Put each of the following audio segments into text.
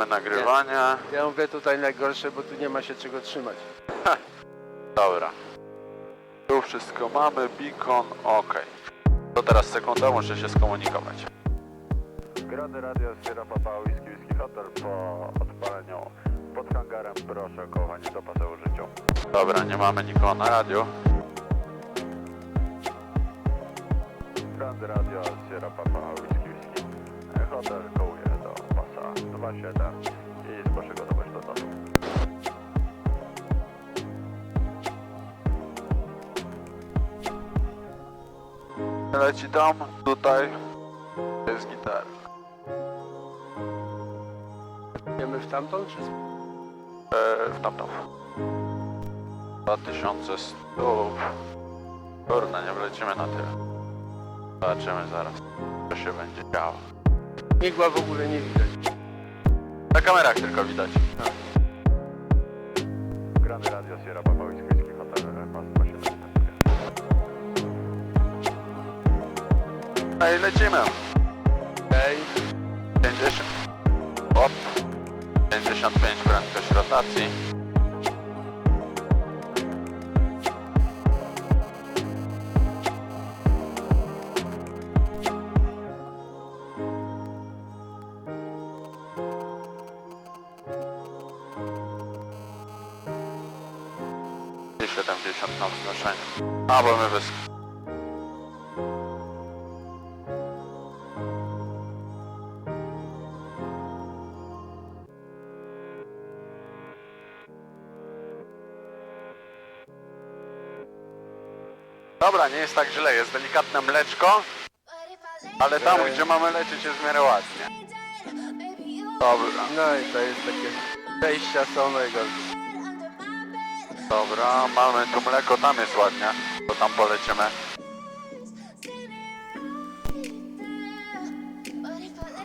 Zaczynamy nagrywanie. Ja mówię tutaj najgorsze, bo tu nie ma się czego trzymać. Dobra. Tu wszystko mamy, beacon, ok. To teraz sekunda, muszę się skomunikować. Grady Radio Sierra Papa Whisky Whisky Hotel po odpaleniu pod hangarem proszę do. Dobra, nie mamy nikogo na radiu. Leci tam, tutaj jest gitara. Idziemy w tamtą czy... z- Eee, w tamtą. 2000 stóp. Kurde, nie wlecimy na tyle. Zobaczymy zaraz, co się będzie działo. Migła w ogóle nie widać. Na kamerach tylko widać. Grany Radio Sierra Papa No i lecimy. Okej. 50. Op. 55 prędkość rotacji. 70 na wznoszeniu. A, bo my wysk... Dobra, nie jest tak źle, jest delikatne mleczko, ale tam, gdzie mamy lecieć jest w miarę ładnie. Dobra, No i to jest takie... Przejścia są najgorsze. dobra, mamy tu mleko, tam jest ładnie, to tam polecimy.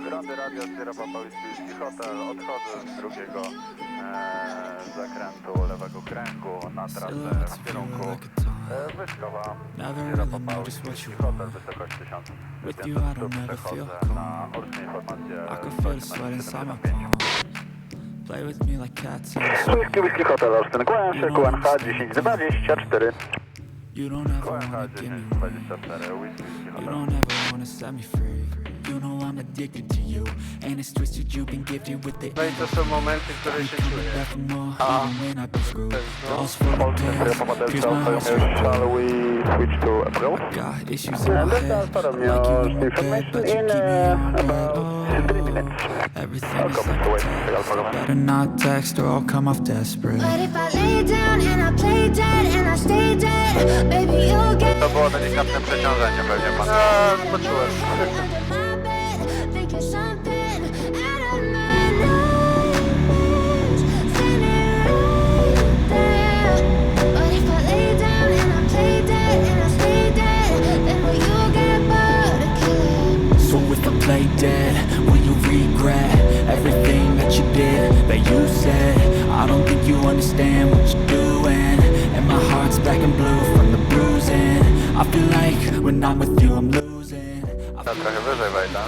Grande Radio Sierra Papa Whisky Hotel, odchodzę z drugiego e, zakrętu lewego kręgu na trasę w kierunku Wyszkowa. Sierra Papa Whisky Hotel, wysokość 1000 With you, I don't ever feel calm. I can feel the sweat inside my palm. Play with me like cats street. Whisky Whisky Hotel, Olsztyn, QNH, QNH 1024. You don't ever wanna give me 1024, wings. Whisky Whisky You don't ever wanna set me free. Addicted to you, and it's twisted. You've been gifted with the No i to są momenty, się for more, even when I've been screwed. no. Shall we switch to approach? Got issues in my Delta, head, like you bed, information but you in keep me on bed. about 3 minutes. everything is like to a test. Alpha. Better not text or I'll come off desperate. But if I lay down and I play dead and I stay dead, baby, you'll get To było delikatne przeciążenie pewnie pan. A, poczułem. I feel like when I'm with you, I'm losing. I feel trochę wyżej wejdę.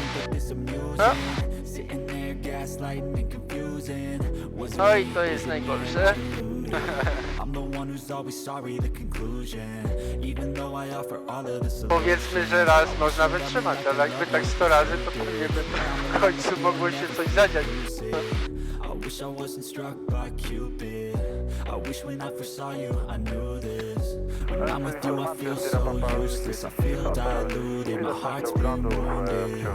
it No i to jest najgorsze. I'm the one who's always sorry, the conclusion. Even though I offer all of the solutions. Powiedzmy, że raz można wytrzymać, ale jakby tak 100 razy, to pewnie by w końcu mogło się coś zadziać. I wish I wasn't struck by Cupid. I wish when I first saw you, I knew this. I'm with you, I feel so useless. I feel diluted, my heart's been wounded.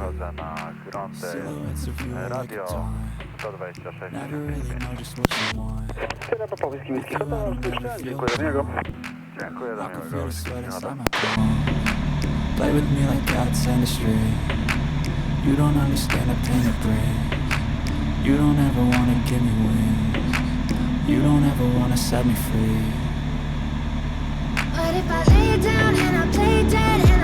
Silhouettes of you like a time. 126. Never really know just what you want. You, I Hotel, don't ever feel Dziękuję za niego. Dziękuję can niego. Play with me like cats in the street. You don't understand the pain it brings. You don't ever wanna give me wings. You don't ever wanna set me free. But if I lay down and I play dead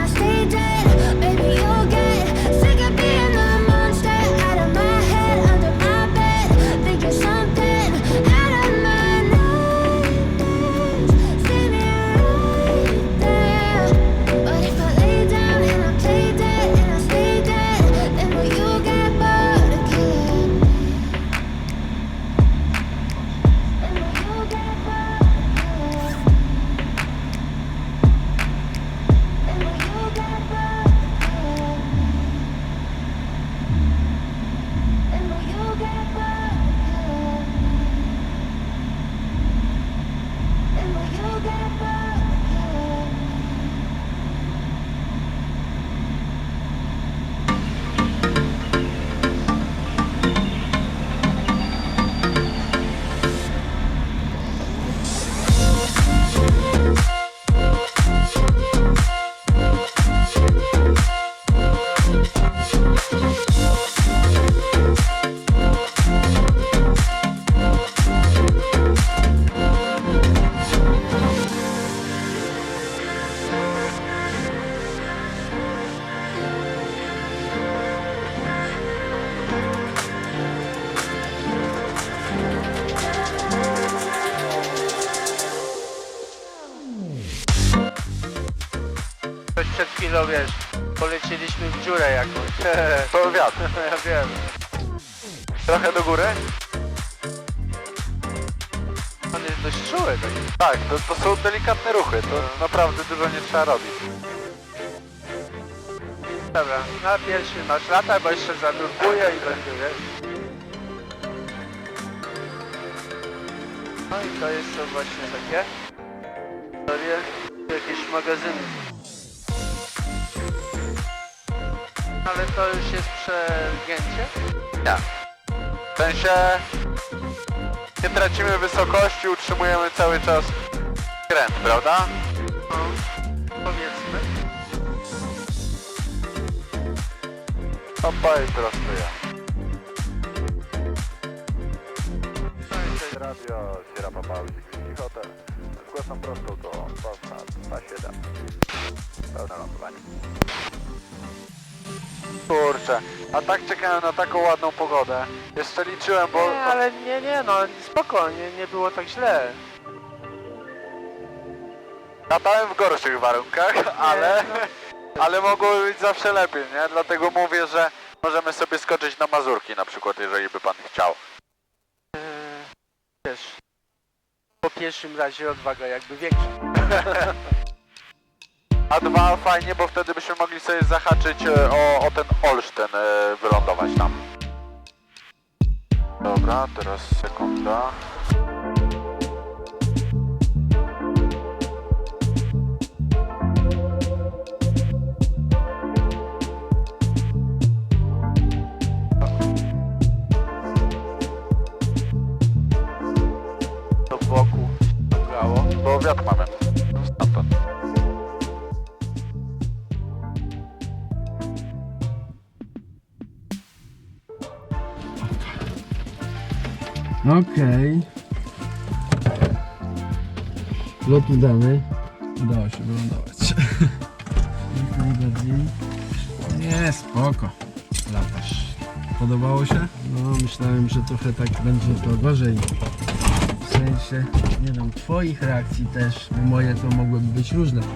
chwilą, wiesz, polecieliśmy w dziurę jakąś. To wiatr. ja wiem. Trochę do góry? On jest dość czuły taki. Tak, to, to są delikatne ruchy, to naprawdę dużo nie trzeba robić. Dobra, na pierwszy masz lata, bo jeszcze zanurkuję i będzie, wiesz. No i to jest są właśnie takie historie, jakieś magazyny. Ale to już jest przegięcie? Nie. W sensie nie tracimy wysokości, utrzymujemy cały czas skręt, prawda? No, powiedzmy. Opa i. No i to jest Radio Sierra Papa Whisky Hotel. Zgłaszam prosto do Polsna 27. Pełne lądowanie. Kurczę, a tak czekałem na taką ładną pogodę. Jeszcze liczyłem, bo... Nie, ale nie, nie, no spoko, nie, nie było tak źle. Latałem w gorszych warunkach, ale, no. ale mogło być zawsze lepiej, nie? Dlatego mówię, że możemy sobie skoczyć na Mazurki na przykład, jeżeli by pan chciał. Eee, Wiesz, po pierwszym razie odwaga jakby większa. A dwa fajnie, bo wtedy byśmy mogli sobie zahaczyć e, o, o ten Olsztyn, e, wylądować tam. Dobra, teraz sekunda. Okej. Lot udany. Udało się wylądować. Jak najbardziej. Nie, spoko. Latasz. Podobało się? No, myślałem, że trochę tak będzie to gorzej. W sensie, nie wiem, twoich reakcji też, bo moje to mogłyby być różne.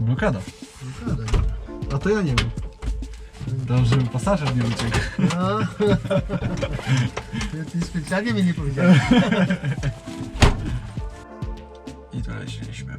Blokada. A to ja nie wiem. To, żeby pasażer nie uciekł. No. Ty specjalnie mi nie powiedziałeś. I to leciliśmy.